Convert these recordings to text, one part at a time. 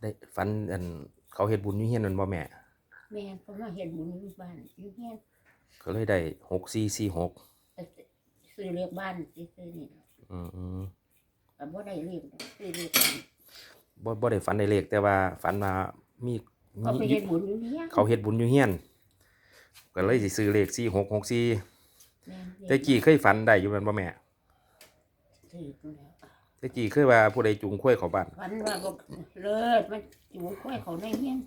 ได้ฝันอันเขาเฮ็ดบุญอยู่เฮียนนั่นบ่แม่ แม่นเพราะมาเฮ็ดบุญอยู่บ้านอยู่เฮียนก็เลยได้หกสี่สี่หกแต่ซื้อเลขบ้านซื้อๆนี่อืมอืมก็บ่ได้เลขดอกซื้อเลขบ้านบ่บ่ได้ฝันได้เลขแต่ว่าฝันว่ามีเขาไปมี เฮ็ดบุญอยู่เฮียนเขาเฮ็ดบุญอยู่เฮียนก็เลยสิซื้อเลขสี่หกหกสี่แม่นแต่กี้เคยฝันได้อยู่แม่นบ่แม่ ซื้อกันแล้ว แต่กี้เคยว่าผู้ใดจูงข้วยเข้าบ้านฝันว่าบ่เลิศมันจูงกล้วยเขาในเฮียน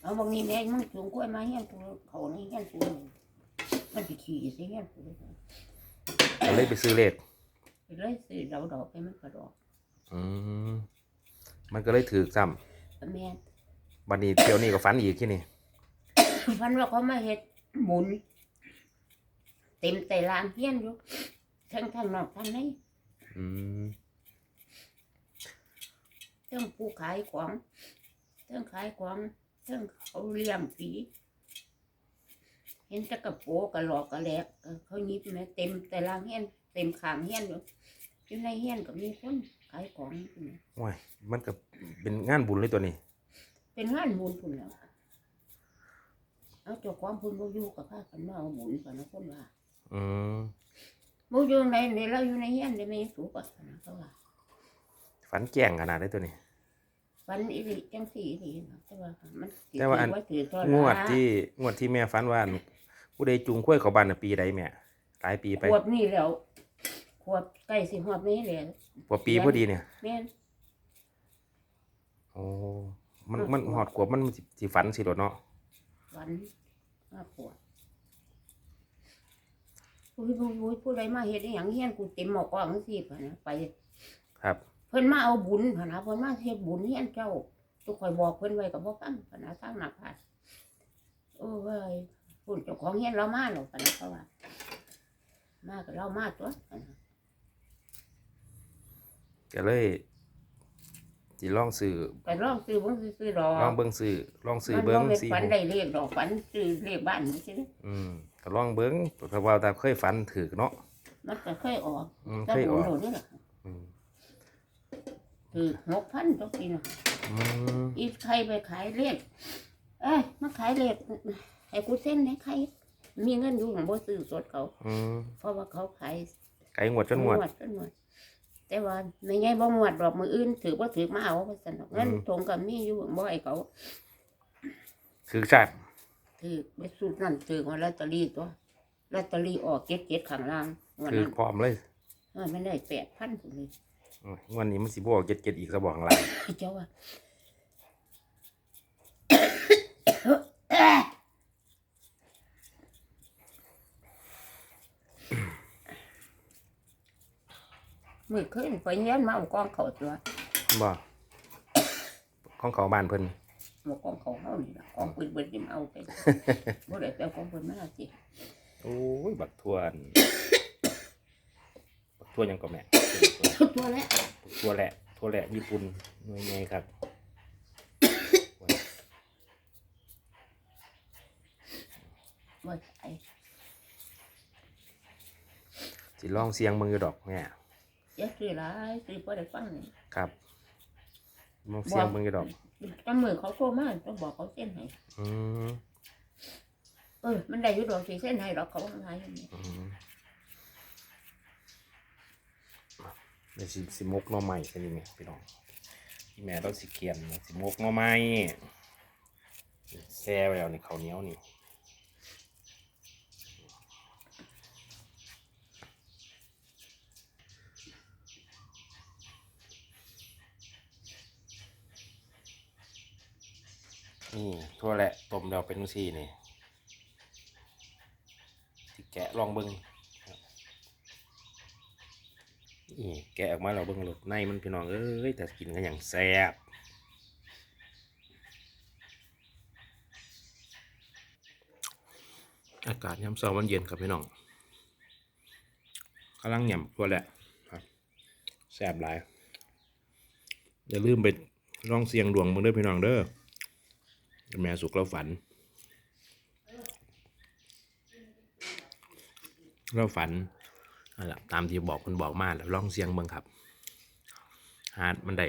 เอาบางนี้แม่มึงจูงกล้วยมาเฮียนกูเขาในเฮียนกูมันสิขี่สิเฮียนกูเลยก็เลยไปซื้อเลขไปเลยซื้อดอกดอกไปมันก็ดอก อืมมันก็เลยถือซ้ำก็แม่นบัดนี้เที่ยวนี้ก็ฝันอีกที่นี่ฝันว่าเขามาเฮ็ดบุญเต็มแต่ลานเฮียนอยู่ทั้งทางนอกทางในอืมเทั้งผู้ขายของเทั้งขายของเทั้งเขาเลี้ยงผีเห็นแตะกระโปรงกระหลอกกระแหลกเขายิบแม่เต็มแต่ลานเฮียนเต็มขางเฮียนอยู่อยู่ในเฮียนก็มีคนขายของอยู่นะว้ายมันก็เป็นงานบุญเลยตัวนี้ เป็นงานบุญพุ่นแล้วเอาเจ้าของพุ่นบ่อยู่กับข้ากันมาเอาบุญกันนะคนว่าอืมบ่อยู่ในในเราอยู่ในเฮียนได้ไม่สูกอะนะเขาว่าฝันแจ้งขนาดได้ตัวนี้ วันอีหลีจังสี่อีหลีนะแต่ว่ามันสิแต่ว่าอัน ถืถือเท่าไหงร่วดที่งวดที่แม่ฝันว่าผู้ใดจูงข้วยเข้าบ้านน่ะปีใดแม่หลายปีไปขวบนี่แล้วขวบใกล้สิฮอดนี้แล้วกว่าปีพอดีเนี่ยแม่น โอ้มันมันหอดขวบมันสิสิฝันสิโดดเนาะวันมาปวดผู้ผู้ผู้ผู้ใดมาเฮ็ดอหยังเฮียนกูเต็มหมอกกว้างจังซี่พะนะไปครับ เพิ่นมาเอาบุญพะนะเพิ่นมาเฮ็ดบุญเฮียนเจ้าทุกข่อยบอกเพิ่นไว้ก็บ่ฟังพะนะทางหน้าผาดโอ้เว้ยพุ่นเจ้าของเฮียนเรามาแล้วพะนะเขาว่ามาก็เรามาตัวพะนะก็เลยสิลองซื้อก็ลองซื้อเบิ่งซื้อๆดอกลองเบิ่งซื้อลองซื้อมันเบิ่งบ่แม่นสิฝันได้เลขดอกฝันซื้อเลขบ้านนี่สิเด้ออืมก็ลองเบิ่งเพราะว่าถ้าเคยฝันถือเนาะมันก็เคยออกอืมแต่เคยอบุอญกโดดนี่ล่ะอืม คือ6,000ต่อปีน่ะอืมอีใครไปขายเลขเอ้ยมาขายเลขให้กูเส้นให้ใคร มีเงินอยู่ของบ่ซื้อสดเขา อืมเพราะว่าเขาขายไก่งวดจนงวด จนงวดแต่ว่าไม่ไงบ่งวดดอกมืออื่นถือว่าถือมาเอาว่าซั่นดอกเงินอืม ทงกับมีอยู่บ่ให้เขาถือชาติถือไปสูตรนั่นถือว่าลอตเตอรี่ตัวลอตเตอรี่ออกเจ็ดเจ็ดข้างล่างงวันถือนั้นพร้อมเลยเออมันได้แปดพันเลยอืมง วันนี้มันสิบวกเจ็ดเจ็ดอีกสะบอกหลายเจ้าว่ามือขึ้นไปเงี้ยมาเอากล้องเขาตัวบ่ของเขาบ้านเพิ่นเอากล้องเขาเขานี่ล่ะกล้องปืนเบิดนี่มาเอาไปบ่ได้ไปเอากล้องปืนมาเอาสิโอ้ยบักทวนบัก ทวนยังก็แม่ ตัวแล้วทั่วแหละทั่วแหละญี่ปุ่นหน่วยไงครับว่าไอ้สิลองเสียงมึงอยู่ดอกแม่เจ๊ซื้อหลายซื้อบ่ได้ฟังนี่ครับลองเสียงมึงอยู่ดอกจังมือเขาโทรมาต้องบอกเขาเส้นให้อืมเออมันได้อยู่ดอกสิเส้นให้ดอกเขาว่าไงนี่อืม เดี๋ยวสิสิมกน่อใหม่กันยังไงพี่น้องพี่แม่เราสิเกียนสิมกน่อใหม่แซ่ไปแล้วนี่ข้าวเหนียวนี่นี่ทั่วแหละต้มแล้วเป็นสีนี่ที่แกะลองเบิ้งครับ นี่แกะออกมาเราเบิ้งรสในมันพี่น้องเอ้ยแต่กินกันอย่างแซ่บอากาศยามเช้ามันเย็นครับพี่น้องกำลังหย่ำตัวแหละครับแซ่บหลายอย่าลืมไปลองเสียงดวงมึงเด้อพี่น้องเด้อแม่สุกเราฝัน เราฝัน นั่นแหละตามที่บอกคุณบอกมาแล้วลองเสียงเบิ่งครับฮาร์ดมันได้